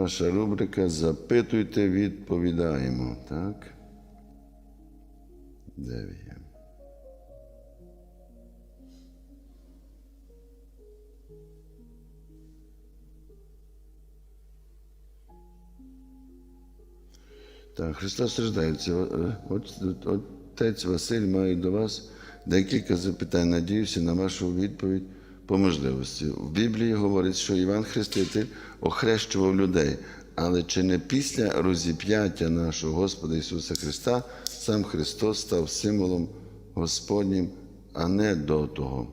Наша рубрика Запитуйте, відповідаємо. Так? Де є? Так, Христос страждається. Отець Василь має до вас декілька запитань. Надіюся на вашу відповідь по можливості. В Біблії говорить, що Іван Хреститель охрещував людей, але чи не після розіп'яття нашого Господа Ісуса Христа сам Христос став символом Господнім, а не до того?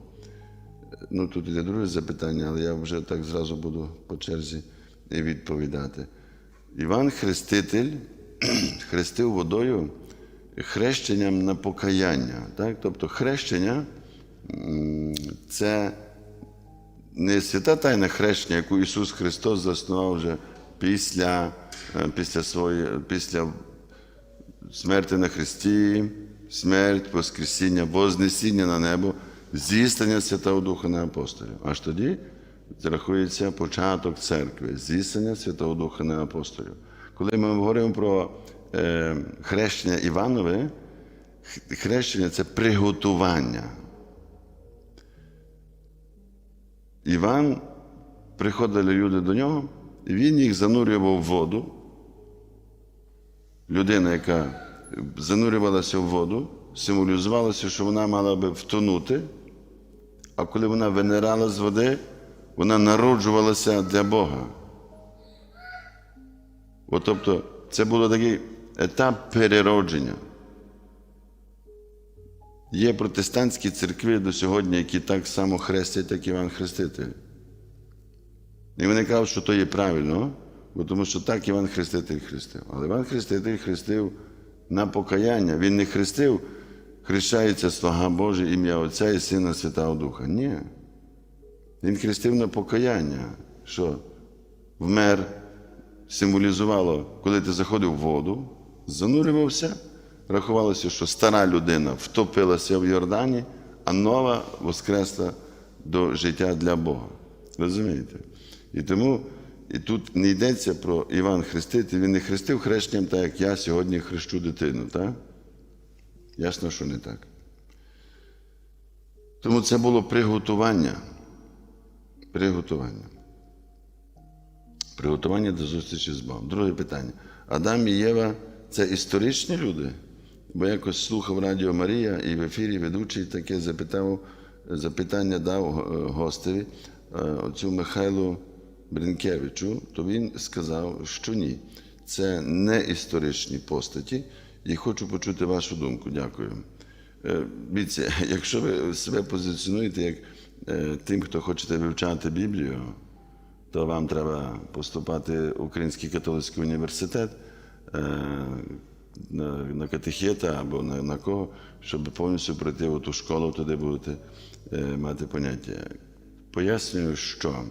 Ну, тут іде друге запитання, але я вже так зразу буду по черзі і відповідати. Іван Хреститель хрестив водою хрещенням на покаяння. Так? Тобто хрещення це не свята тайна хрещення, яку Ісус Христос заснував вже після, е, після, своєї, після смерті на Христі, смерть, Воскресіння, Вознесіння на небо, зістання Святого Духа на апостолів. Аж тоді рахується початок церкви, зістання Святого Духа на апостолів. Коли ми говоримо про е, хрещення Іванове, хрещення це приготування. Іван, приходили люди до нього, і він їх занурював в воду. Людина, яка занурювалася в воду, символізувалося, що вона мала би втонути, а коли вона винирала з води, вона народжувалася для Бога. От, тобто, це був такий етап переродження. Є протестантські церкви до сьогодні, які так само хрестять, як Іван Хреститель. І вони кажуть, що то є правильно, бо тому що так Іван Хреститель хрестив. Але Іван Хреститель хрестив на покаяння. Він не хрестив, хрещається слава Боже, ім'я Отця і Сина Святого Духа. Ні. Він хрестив на покаяння, що вмер символізувало, коли ти заходив в воду, занурювався, рахувалося, що стара людина втопилася в Йордані, а нова воскресла до життя для Бога. Розумієте? І тому і тут не йдеться про Іван Хреститель, він не хрестив хрещенням, так як я сьогодні хрещу дитину, так? Ясно, що не так. Тому це було приготування. Приготування. Приготування до зустрічі з Богом. Друге питання. Адам і Єва це історичні люди? Бо якось слухав Радіо Марія і в ефірі ведучий таке запитав, запитання дав е, гостеві, е, оцю Михайлу Бринкевичу, то він сказав, що ні. Це не історичні постаті, і хочу почути вашу думку. Дякую. Е, якщо ви себе позиціонуєте як тим, хто хочете вивчати Біблію, то вам треба поступати в Український католицький університет на, на катехета або на, на кого, щоб повністю пройти в ту школу, туди будете е, мати поняття. Пояснюю, що.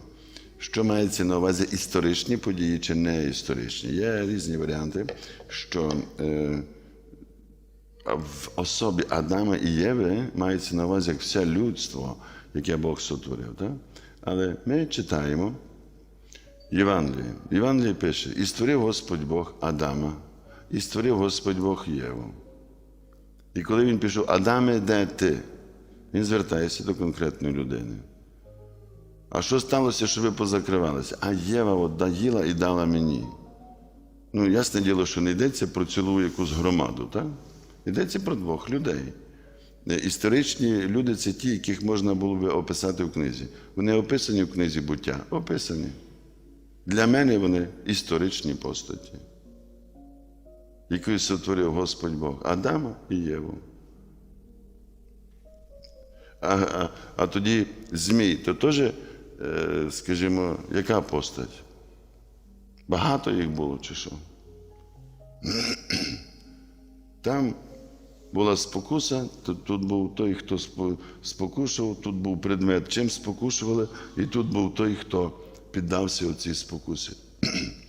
Що мається на увазі історичні події чи не історичні? Є різні варіанти, що е, в особі Адама і Єви мається на увазі як все людство, яке Бог сотворив. Так? Але ми читаємо Євангеліє. Євангеліє пише: і створив Господь Бог Адама, і створив Господь Бог Єву. І коли він пішов, Адаме, де ти? Він звертається до конкретної людини. А що сталося, що ви позакривалися? А Єва от доїла і дала мені. Ну, ясне діло, що не йдеться про цілу якусь громаду, так? Йдеться про двох людей. Е, Історичні люди це ті, яких можна було би описати в книзі. Вони описані в книзі буття. Описані. Для мене вони історичні постаті, які сотворив Господь Бог Адама і Єву. А, а, а тоді Змій, то теж, е, скажімо, яка постать? Багато їх було чи що? Там була спокуса, тут, тут був той, хто спо- спокушував, тут був предмет, чим спокушували, і тут був той, хто піддався цій спокусі.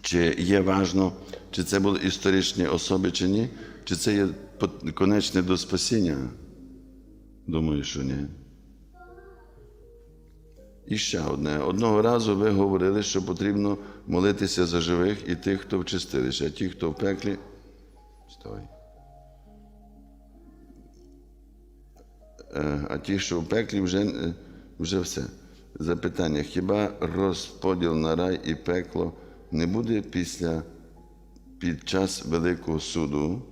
Чи є важно, чи це були історичні особи, чи ні, чи це є конечне до спасіння? Думаю, що ні. І ще одне. Одного разу ви говорили, що потрібно молитися за живих і тих, хто в чистилищі, а ті, хто в пеклі. Стой. Е, А ті, що в пеклі, вже, е, вже все. Запитання: хіба розподіл на рай і пекло не буде після під час Великого суду?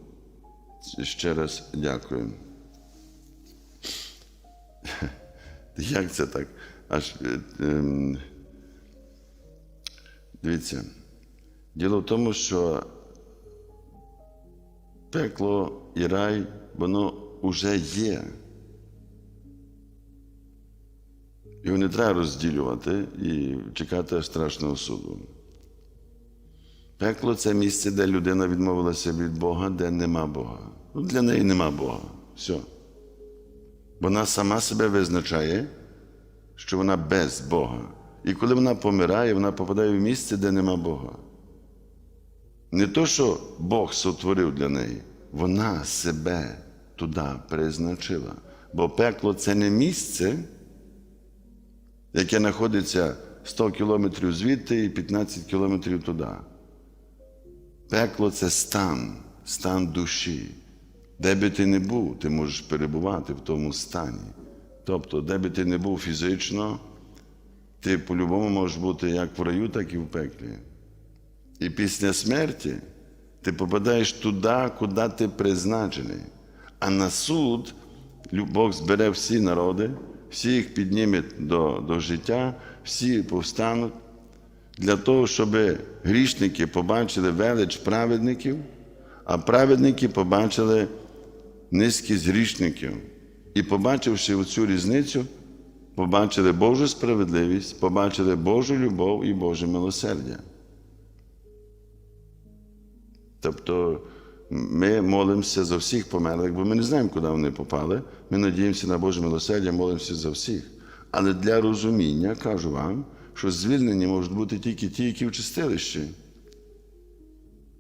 Ще раз дякую. Як це так? Аж е, ем, дивіться. Діло в тому, що пекло і рай, воно вже є. Його не треба розділювати і чекати страшного суду. Пекло це місце, де людина відмовилася від Бога, де нема Бога. Ну, для неї нема Бога. Все. Вона сама себе визначає, що вона без Бога. І коли вона помирає, вона попадає в місце, де нема Бога. Не то, що Бог сотворив для неї, вона себе туди призначила. Бо пекло це не місце, яке знаходиться 100 кілометрів звідти і 15 кілометрів туди. Пекло це стан, стан душі. Де би ти не був, ти можеш перебувати в тому стані. Тобто, де би ти не був фізично, ти по-любому можеш бути як в раю, так і в пеклі. І після смерті ти попадаєш туди, куди ти призначений. А на суд Бог збере всі народи, всі їх підніме до, до життя, всі повстануть для того, щоб грішники побачили велич праведників, а праведники побачили низькість грішників. І побачивши цю різницю, побачили Божу справедливість, побачили Божу любов і Боже милосердя. Тобто ми молимося за всіх померлих, бо ми не знаємо, куди вони попали. Ми надіємося на Боже милосердя, молимося за всіх. Але для розуміння кажу вам, що звільнені можуть бути тільки ті, які в чистилищі.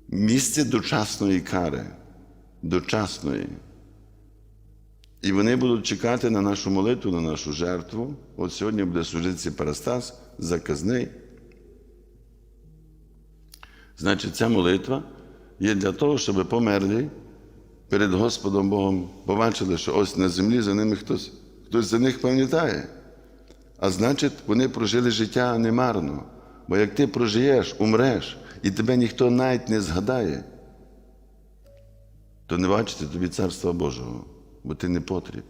Місце дочасної кари, дочасної. І вони будуть чекати на нашу молитву, на нашу жертву. От сьогодні буде служитися Парастас, заказний. Значить, ця молитва є для того, щоб померлі перед Господом Богом побачили, що ось на землі за ними хтось, хтось за них пам'ятає. А значить, вони прожили життя немарно. Бо як ти прожиєш, умреш, і тебе ніхто навіть не згадає, то не бачите тобі Царства Божого, бо ти не потріб.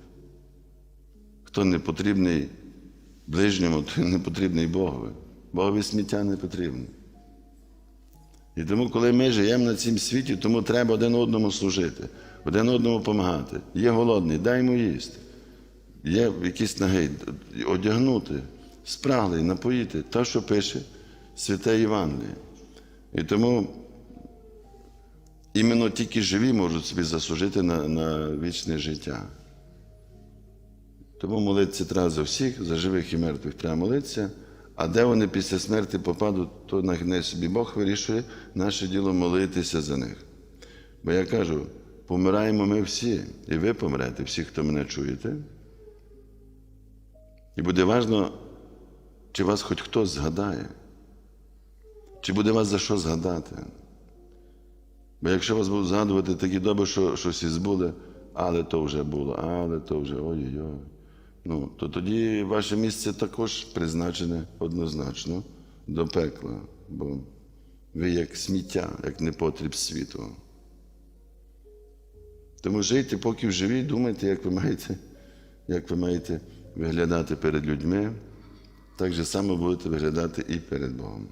Хто не потрібний ближньому, той не потрібний Богові. Богові сміття не потрібне. І тому, коли ми живемо на цім світі, тому треба один одному служити, один одному допомагати. Є голодний, дай йому їсти. Є якийсь нагий, одягнути, спраглий, напоїти, те, що пише Святе Євангеліє. І тому іменно тільки живі можуть собі заслужити на, на вічне життя. Тому молитися треба за всіх, за живих і мертвих треба молитися. А де вони після смерті попадуть, то нехай собі Бог вирішує наше діло молитися за них. Бо я кажу, помираємо ми всі, і ви помрете, всі, хто мене чуєте. І буде важливо, чи вас хоч хтось згадає, чи буде вас за що згадати. Бо якщо вас будуть згадувати такі доби, що щось і збуде, але то вже було, але то вже ой-ой-ой. Ну, то тоді ваше місце також призначене однозначно до пекла, бо ви як сміття, як непотріб світу. Тому жийте, поки в живі, думайте, як ви маєте, як ви маєте виглядати перед людьми, так же само будете виглядати і перед Богом.